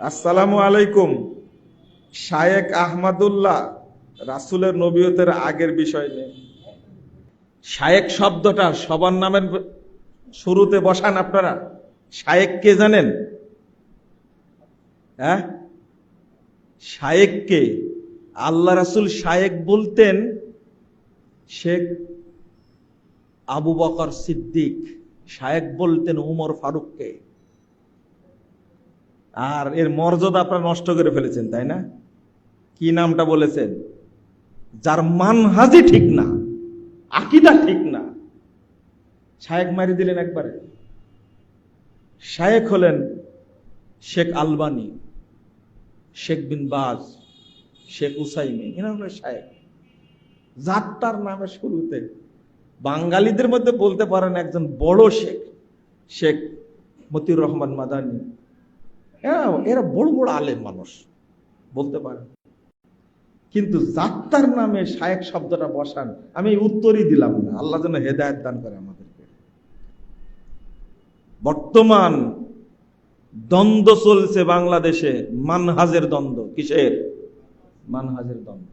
আসসালামু আলাইকুম। শায়েক আহমদুল্লাহ, রাসুলের নবীয়তের আগের বিষয় নেই শায়েক শব্দটা সবার নামের শুরুতে বসান আপনারা। শায়েক কে জানেন? হ্যাঁ? শায়েক কে? আল্লাহ রাসুল শায়েক বলতেন, শেখ আবু বকর সিদ্দিক। শায়েক বলতেন উমর ফারুককে। আর এর মর্যাদা আপনারা নষ্ট করে ফেলেছেন, তাই না? কি নামটা বলেছেন? যার মানহাজি ঠিক না, আকিদা ঠিক না। শায়েক মারি দিলেন একবারে। শায়েক হলেন শেখ আলবানি, শেখ বিন বাজ, শেখ উসাইমি এরা হলো শায়েক যাত্রার নামে শুরুতে বাঙালিদের মধ্যে বলতে পারেন একজন বড় শেখ শেখ মতিউর রহমান মাদানী। এরা এরা বড় বড় আলেম মানুষ, বলতে পারেন। কিন্তু যাত্রার নামে শায়েক শব্দটা বসান, আমি উত্তরই দিলাম না। আল্লাহ যেন হেদায়ত দান করে আমাদেরকে। বর্তমান দ্বন্দ্ব চলছে বাংলাদেশে, মানহাজের দ্বন্দ্ব। কিসের? মানহাজের দ্বন্দ্ব।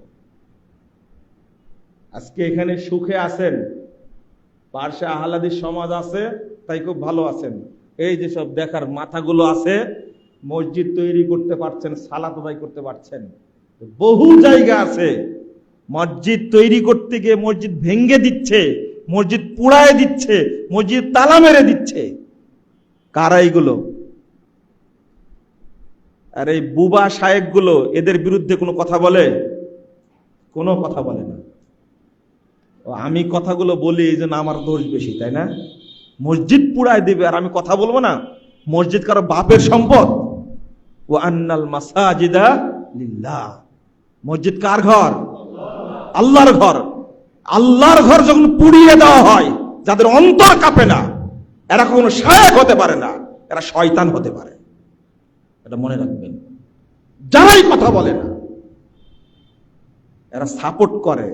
আজকে এখানে সুখে আছেন, পার্শ্বে আহলাদি সমাজ আছে, তাই খুব ভালো আছেন। এই যে সব দেখার মাথাগুলো আছে মসজিদ তৈরি করতে পারছেন, সালাত আদায় করতে পারছেন। বহু জায়গা আছে। মসজিদ তৈরি করতে গিয়ে মসজিদ ভেঙ্গে দিচ্ছে, মসজিদ পুড়ায় দিচ্ছে, মসজিদ তালা মেরে দিচ্ছে। কারা এইগুলো? আর এই বুবা সাহেবগুলো এদের বিরুদ্ধে কোনো কথা বলে? কোনো কথা বলে না। আমি কথাগুলো বলি, এই জন্য আমার দোষ বেশি, তাই না? মসজিদ পুড়ায় দিবে, আর আমি কথা বলব না? মসজিদ কারও বাপের সম্পদ? ও আন্নাল মাসাজিদা মসজিদ কার ঘর? আল্লাহর ঘর। আল্লাহর ঘর যখন পুড়িয়ে দেওয়া হয়, যাদের অন্তর কাঁপে না, এরা কখনো সায়ক হতে পারে না, এরা শয়তান হতে পারে। এটা মনে রাখবেন। যারাই কথা বলে না, এরা সাপোর্ট করে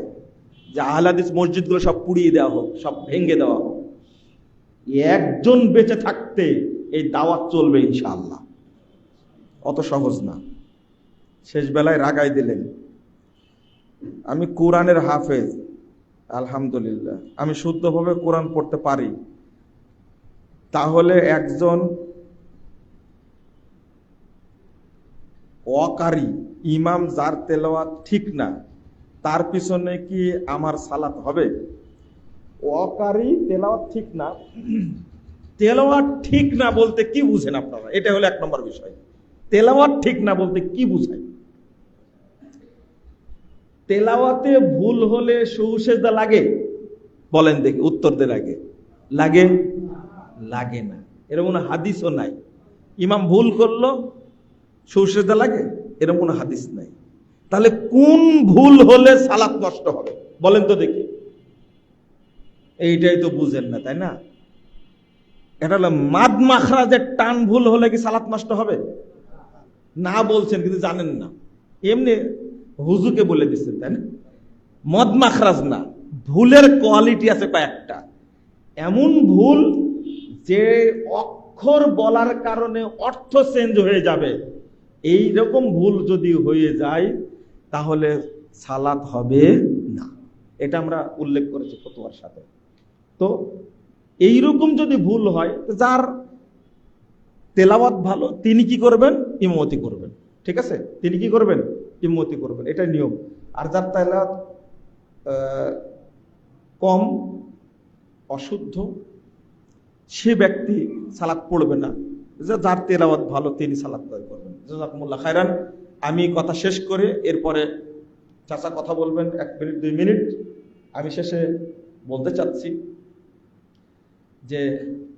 যে আহলাদিস মসজিদগুলো সব পুড়িয়ে দেওয়া হোক, সব ভেঙে দেওয়া হোক। একজন বেঁচে থাকতে এই দাওয়াত চলবে ইনশাআল্লাহ। অত সহজ না। শেষ বেলায় রাগাই দিলেন, আমি কোরআনের হাফেজ, আলহামদুলিল্লাহ। আমি শুদ্ধভাবে কোরআন পড়তে পারি। তাহলে একজন অকারী ইমাম যার তেলাওয়াত ঠিক না, তার পিছনে কি আমার সালাত হবে? অকারী তেলাওয়াত ঠিক না। তেলাওয়াত ঠিক না বলতে কি বুঝেন আপনারা? এটা হলো এক নম্বর বিষয়। তেলাওয়াত ঠিক না বলতে কি বুঝায়? তেলাওয়াতে ভুল হলে সৌসেজদা লাগে? বলেন দেখি, উত্তর দে লাগে লাগে? লাগে না। এরকম কোনো হাদিসও নাই। ইমাম ভুল করল সৌসেজদা লাগে? এরকম কোনো হাদিস নাই। তাহলে কোন ভুল হলে সালাত নষ্ট হবে? বলেন তো দেখি। এইটাই তো বুঝেন না, তাই না? এটা হলো মাদ মাখরাজের টান ভুল হলে কি সালাত নষ্ট হবে? না বলছেন কিন্তু জানেন না। এমনি হুজুকে বলে দিচ্ছেন, তাই না? মদ মাখরাজ না, ভুলের কোয়ালিটি আছে কয়েকটা। এমন ভুল যে অক্ষর বলার কারণে অর্থ চেঞ্জ হয়ে যাবে। এই রকম ভুল যদি হয়ে যায়, তাহলে সালাত হবে না। এটা আমরা উল্লেখ করেছি ফতোয়ার সাথে। তো এইরকম যদি ভুল হয় যার তেলাওয়াত ভালো, তিনি কি করবেন? ইমতি করবেন। ঠিক আছে? তিনি কি করবেন? ইমতি করবেন। এটা নিয়ম। আর যার তেলাওয়াত কম, অশুদ্ধ, সে ব্যক্তি সালাত পড়বে না। যে যার তেলাওয়াত ভালো, তিনি সালাত আদায় করবেন। জাজাকুমুল্লাহ খায়রান। আমি কথা শেষ করে এরপরে চাচা কথা বলবেন, এক মিনিট, দুই মিনিট। আমি শেষে বলতে চাচ্ছি যে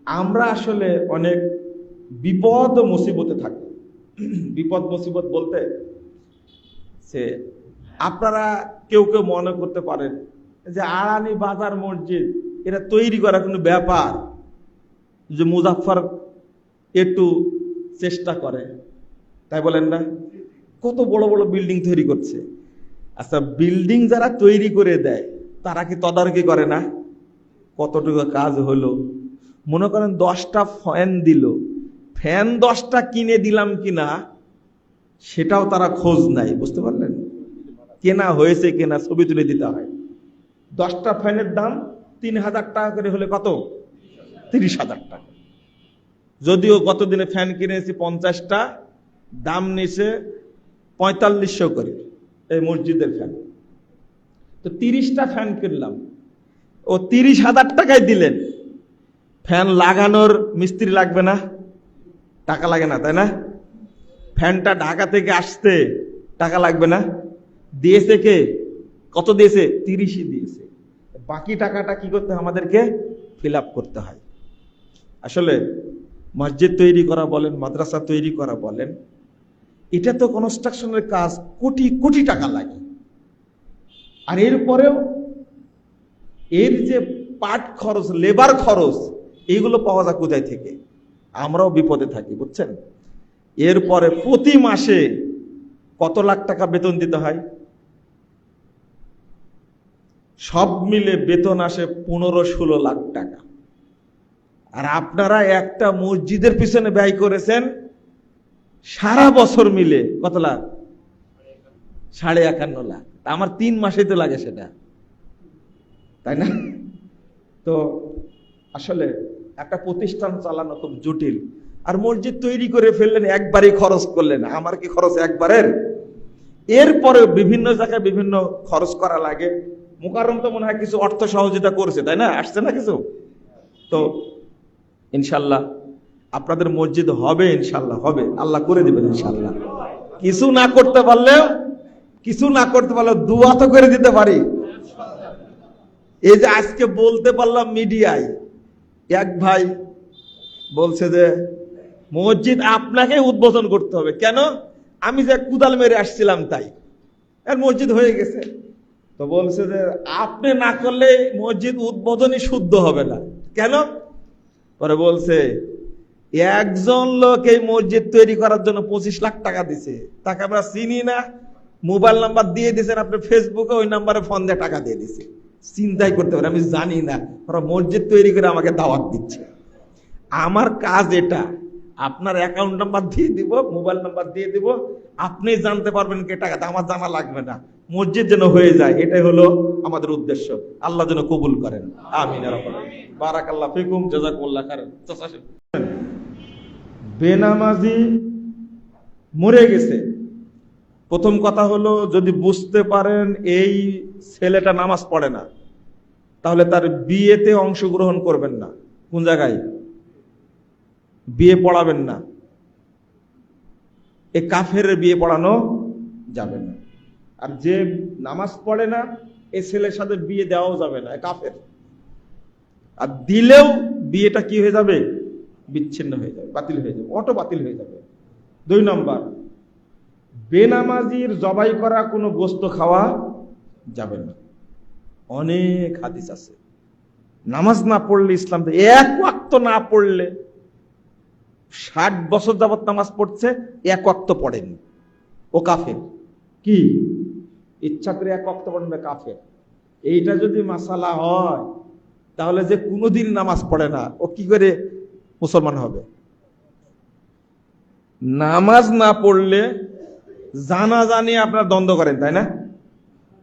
আমরা আসলে অনেক বিপদ মুসিবতে থাকি। বিপদ, মুসিবত বলতে সে আপনারা কেউ কেউ মনে করতে পারেন যে আড়ানি বাজার মসজিদ, এটা তৈরি করা কোনো ব্যাপার যে মুজাফফর একটু চেষ্টা করে। তাই বলেন না? কত বড় বড় বিল্ডিং তৈরি করছে। আচ্ছা বিল্ডিং যারা তৈরি করে দেয়, তারা কি তদারকি করে না? কতটুকু কাজ হলো? মনে করেন দশটা ফ্যান দিল। ফ্যান দশটা কিনে দিলাম কিনা, সেটাও তারা খোঁজ নাই, বুঝতে পারলেন? কেনা হয়েছে কেনা ছবি তুলে দিতে হয়। দশটা ফ্যানের দাম তিন হাজার টাকা করে হলে কত? তিরিশ হাজার টাকা। যদিও গতদিনে ফ্যান কিনেছি পঞ্চাশটা, দাম নিছে পঁয়তাল্লিশশো করে এই মসজিদের ফ্যান। তো তিরিশটা ফ্যান কিনলাম। ও তিরিশ হাজার টাকায় দিলেন। ফ্যান লাগানোর মিস্ত্রি লাগবে না? টাকা লাগে না, তাই না? ফ্যানটা ঢাকা থেকে আসতে টাকা লাগবে না। দিয়েছে কে? কত দিয়েছে? তিরিশই দিয়েছে। বাকি টাকাটা কি করতে আমাদেরকে ফিল করতে হয়। আসলে মসজিদ তৈরি করা বলেন, মাদ্রাসা তৈরি করা বলেন, এটা তো কনস্ট্রাকশনের কাজ, কোটি কোটি টাকা লাগে। আর এরপরেও এর যে পাট খরচ লেবার খরচ, এইগুলো পাওয়া যায় কোথায় থেকে? আমরাও বিপদে থাকি, বুঝছেন? এরপরে প্রতি মাসে কত লাখ টাকা বেতন দিতে হয়? সব মিলে বেতন আসে পনেরো ষোলো লাখ টাকা। আর আপনারা একটা মসজিদের পিছনে ব্যয় করেছেন সারা বছর মিলে কত লাখ? সাড়ে একান্ন লাখ। আমার তিন মাসেই তো লাগে সেটা। তাই না? তো আসলে একটা প্রতিষ্ঠান চালানো খুব জটিল। আর মসজিদ তৈরি করে ফেললেন, একবারই খরচ করলেন। আমার কি খরচ একবারের? এরপরে বিভিন্ন জায়গায় বিভিন্ন খরচ করা লাগে। মুকারম তো মনে হয় কিছু অর্থ সহযোগিতা করছে, তাই না? আসছে না কিছু? তো ইনশাল্লাহ আপনাদের মসজিদ হবে, ইনশাল্লাহ হবে। আল্লাহ করে দিবেন, ইনশাল্লাহ। কিছু না করতে পারলেও, কিছু না করতে পারলেও দুয়া তো করে দিতে পারি। এই যে আজকে বলতে পারলাম মিডিয়ায় এক ভাই বলছে যে, মসজিদ আপনাকে উদ্বোধন করতে হবে। কেন? আমি যে কুদাল মেরে আসছিলাম তাই। আর মসজিদ হয়ে গেছে। তো বলছে যে, আপনি না করলে মসজিদ উদ্বোধনই শুদ্ধ হবে না। কেন? পরে বলছে, একজন লোক এই মসজিদ তৈরি করার জন্য পঁচিশ লাখ টাকা দিছে। তাকে আমরা চিনি না। মোবাইল নাম্বার দিয়ে দিয়েছেন। আপনি ফেসবুকে ওই নাম্বারে ফোন দিয়ে টাকা দিয়ে দিছে চিন্তাই করতে পারে, আমি জানি না। ওরা মসজিদ তৈরি করে আমাকে দাওয়াত দিচ্ছে। আমার কাজ এটা, আপনার অ্যাকাউন্ট নাম্বার দিয়ে দিব মোবাইল নাম্বার দিয়ে দিব, আপনি জানতে পারবেন কে টাকা, আমার জানা লাগবে না। মসজিদ যেন হয়ে যায়, এটাই হলো আমাদের উদ্দেশ্য। আল্লাহ যেন কবুল করেন। আমিন বারাকাল্লাহ ফিকুম জাজাকুল্লাহ খারান বেনামাজি মরে গেছে। প্রথম কথা হলো, যদি বুঝতে পারেন এই ছেলেটা নামাজ পড়ে না, তাহলে তার বিয়েতে অংশগ্রহণ করবেন না। কোন জায়গায়? বিয়ে পড়াবেন না। এ কাফের বিয়ে পড়ানো যাবে না। আর যে নামাজ পড়ে না, এ ছেলের সাথে বিয়ে দেওয়াও যাবে না কাফের। আর দিলেও বিয়েটা কি হয়ে যাবে? বিচ্ছিন্ন হয়ে যাবে, বাতিল হয়ে যাবে, অটো বাতিল হয়ে যাবে। দুই নম্বর বেনামাজির জবাই করা কোনো গোস্ত খাওয়া যাবে না। অনেক হাদিস আছে। নামাজ না পড়লে ইসলাম এক ওয়াক্ত না পড়লে ষাট বছর যাবত নামাজ পড়ছে, এক ওয়াক্ত পড়েনি। ও কাফের। কি? ইচ্ছা করে এক ওয়াক্ত পড়বে কাফের। এইটা যদি মাসালা হয়, তাহলে যে কোনোদিন নামাজ পড়ে না, ও কি করে মুসলমান হবে? নামাজ না পড়লে জানা জানি আপনার দ্বন্দ্ব করেন, তাই না?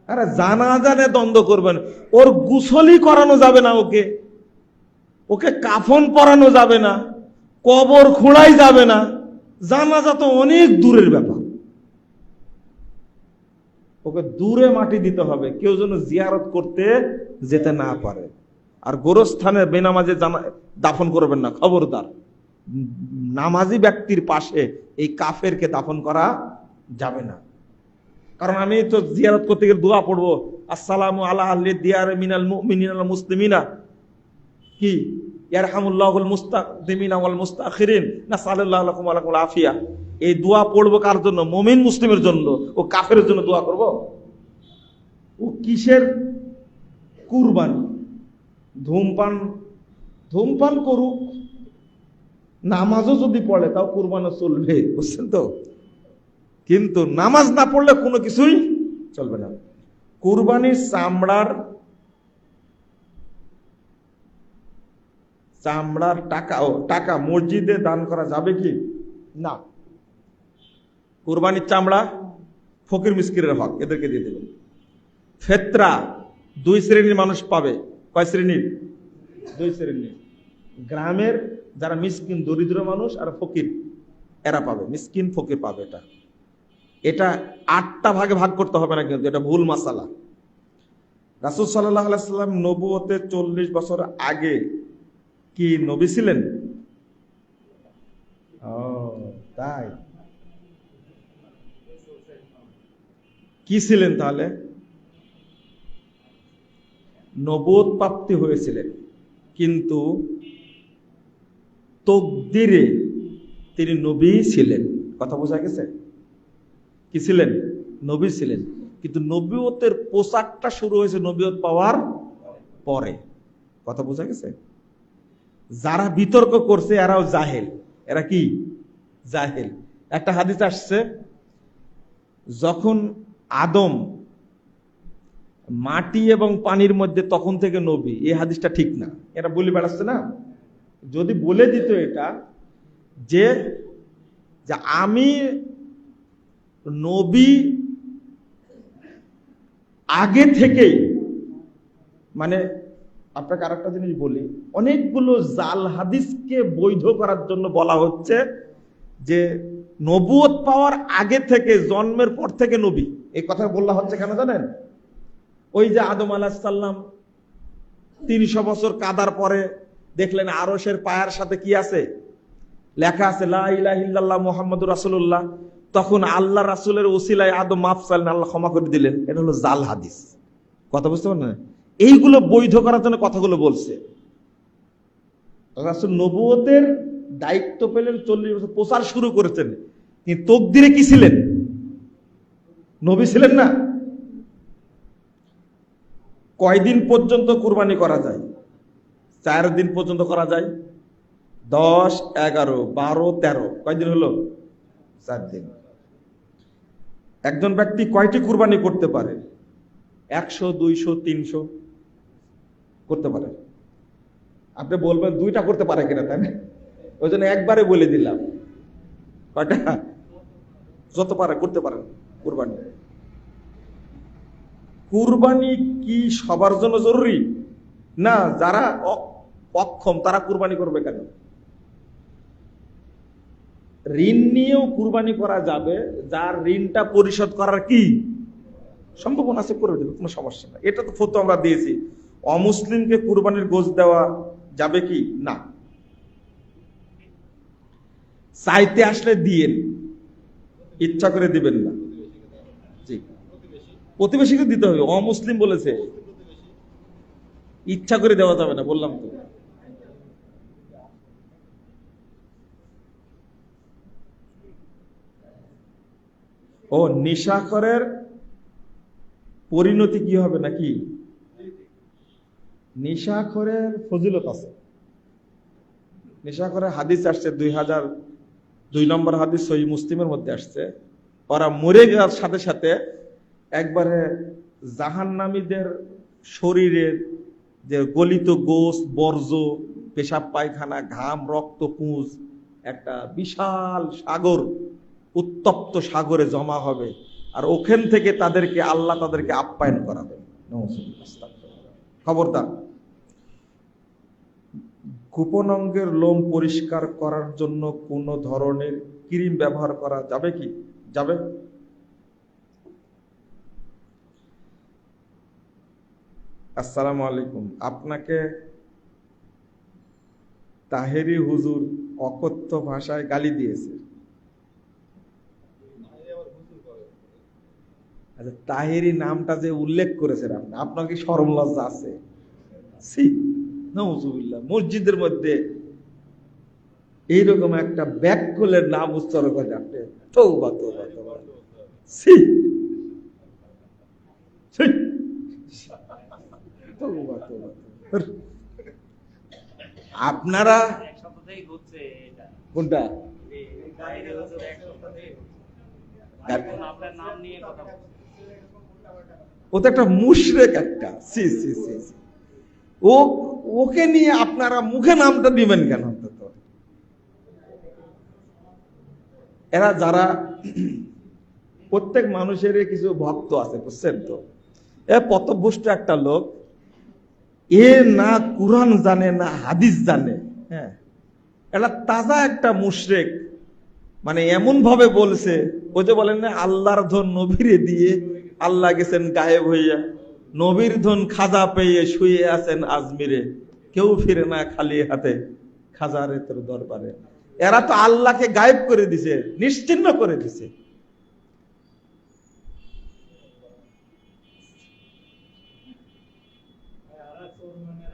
আরে জানা জানে দ্বন্দ্ব করবেন। ওর গুসলি করানো যাবে না ওকে। ওকে কাফন পরানো যাবে না। কবর খোঁড়াই যাবে না। জানাজা তো অনেক দূরের ব্যাপার। ওকে দূরে মাটি দিতে হবে। কেউ যেন জিয়ারত করতে যেতে না পারে। আর গোরস্থানে বেনামাজে জানা দাফন করবেন না। খবরদার। নামাজি ব্যক্তির পাশে এই কাফেরকে দাফন করা যাবে না। কারণ আমি তো জিয়ারত করতে গেলে দোয়া পড়ব, আসসালামু আলা আল্লি দিয়ার মিনাল মুমিনিনাল মুসলিমিনা। কি? ইয়ারহামুল্লাহুল মুস্তাকদিমিনা ওয়াল মুস্তাখিরিন। নাসালুল্লাহ লাকুম ওয়া লাকুম আফিয়া। এই দোয়া পড়ব কার জন্য? মুমিন মুসলিমের জন্য। ও কাফের জন্য দোয়া করব? ও কিসের কুরবানি? ধূমপান ধূমপান করুক। নামাজও যদি পড়ে, তাও কুরবানও চলবে, বুঝছেন তো? কিন্তু নামাজ না পড়লে কোনো কিছুই চলবে না। কুরবানির চামড়ার চামড়ার টাকা ও টাকা মসজিদে দান করা যাবে কি? না। কুরবানির চামড়া ফকির মিসকিরের হক, এদেরকে দিয়ে দেবেন। ফেত্রা দুই শ্রেণির মানুষ পাবে। কয় শ্রেণির? দুই শ্রেণির। গ্রামের যারা মিসকিন, দরিদ্র মানুষ আর ফকির, এরা পাবে। মিসকিন, ফকির পাবে এটা। এটা আটটা ভাগে ভাগ করতে হবে না কিন্তু, এটা ভুল মাসালা। রাসুল সাল্লাহ সাল্লাম নবুয়তে চল্লিশ বছর আগে কি নবী ছিলেন? ও, তাই। কি ছিলেন তাহলে? নবোধ প্রাপ্তি হয়েছিলেন, কিন্তু তকদিরে তিনি নবী ছিলেন। কথা বোঝা গেছে? কি ছিলেন? নবী ছিলেন। কিন্তু নবীয়তের পোশাকটা শুরু হয়েছে নবীয়ত পাওয়ার পরে। কথা বোঝা গেছে? যারা বিতর্ক করছে, এরাও জাহেল। এরা কি? জাহেল। একটা হাদিস আসছে, যখন আদম মাটি এবং পানির মধ্যে তখন থেকে নবী। এই হাদিসটা ঠিক না। এটা বলে বেড়াচ্ছে না? যদি বলে দিত এটা যে আমি নবী আগে থেকেই মানে আপনাকে আরেকটা জিনিস বলি, অনেকগুলো জাল হাদিসকে বৈধ করার জন্য বলা হচ্ছে যে নবুয়ত পাওয়ার আগে থেকে, জন্মের পর থেকে নবী। এই কথা বললা হচ্ছে কেন জানেন? ওই যে আদম আলাহিসাল্লাম তিনশো বছর কাদার পরে দেখলেন আরসের পায়ার সাথে কি আছে? লেখা আছে লাহ মোহাম্মদ রাসুল্লাহ তখন আল্লাহ রাসুলের ওসিলায় আদম মাফ চাইলেন, আল্লাহ ক্ষমা করে দিলেন। এটা হলো জাল হাদিস। কথা বুঝতে পারেন এইগুলো বৈধ করার জন্য কথাগুলো বলছে। রাসুল নবুয়তের দায়িত্ব পেলেন, চল্লিশ বছর প্রচার শুরু করেছেন। তিনি তকদিরে কি ছিলেন? নবী ছিলেন না? কয়দিন পর্যন্ত কুরবানি করা যায়? চার দিন পর্যন্ত করা যায়? দশ, এগারো, বারো, তেরো। কয়দিন হলো? চার দিন। একজন ব্যক্তি কয়টি কুরবানি করতে পারে? একশো, দুইশো, তিনশো করতে পারে। আপনি বলবেন দুইটা করতে পারে কিনা তাই না? ওই জন্য একবারে বলে দিলাম। কয়টা? যত পারে করতে পারেন কুরবানি। কুরবানি কি সবার জন্য জরুরি? না, যারা অক্ষম তারা কুরবানি করবে কেন? ঋণ নিয়েও কুরবানি করা যাবে, যার ঋণটা পরিশোধ করার কি? সম্ভাবনা আছে করে দেবে, কোনো সমস্যা না এটা তো ফতো আমরা দিয়েছি। অমুসলিমকে কুরবানির গোজ দেওয়া যাবে কি? না। চাইতে আসলে দিয়েন, ইচ্ছা করে দিবেন না। জি। প্রতিবেশীকে দিতে হবে, অমুসলিম বলেছে। ইচ্ছা করে দেওয়া যাবে না, বললাম তো। ও নিশাখরের পরিণতি কি হবে নাকি? নিশাখরের ফজিলত আছে। নিশাখরের হাদিস আসছে দুই হাজার দুই নম্বর হাদিস সহি মুসলিমের মধ্যে আসছে। ওরা মরে যাওয়ার সাথে সাথে একবারে জাহান্নামীদের শরীরের যে গলিত গোস বর্জ্য, পেশাব পায়খানা, ঘাম রক্ত পুঁজ একটা বিশাল সাগর উত্তপ্ত সাগরে জমা হবে আর ওখান থেকে তাদেরকে আল্লাহ তাদেরকে আপ্যায়ন করাবে। খবরদার, গোপন অঙ্গের লোম পরিষ্কার করার জন্য কোনো ধরনের ক্রিম ব্যবহার করা যাবে কি? যাবে? আসসালামু আলাইকুম। আপনাকে তাহেরি হুজুর অকথ্য ভাষায় গালি দিয়েছে। আচ্ছা তাহেরি নামটা যে উল্লেখ করেছেন আপনি আপনার কি সরম লজ্জা আছে। মসজিদের মধ্যে এইরকম একটা ব্যাককুলের নাম উচ্চারণ করে আপনি তৌবা তৌবা তৌবা তৌবা। আপনারা। কোনটা আপনার নাম নিয়ে কথা। ও তো একটা মুশরেক একটা। সি সি সি। ও, ওকে নিয়ে আপনারা মুখে নামটা দিবেন কেন অন্তত? এরা যারা প্রত্যেক মানুষের কিছু ভক্ত আছে, বুঝছেন তো? এ পথভ্রষ্ট একটা লোক, এ না কুরআন জানে, না হাদিস জানে হ্যাঁ? এটা তাজা একটা মুশরেক। মানে এমন ভাবে বলছে ও যে বলেন আল্লাহর ধন নবীরে দিয়ে আল্লাহ গেছেন গায়েব হইয়া। নবীর ধন খাজা পেয়ে শুয়ে আছেন আজমিরে। কেউ ফিরে না খালি হাতে খাজারে তোর দরবারে। এরা তো আল্লাহকে গায়েব করে দিছে, নিশ্চিন্ন করে দিছে।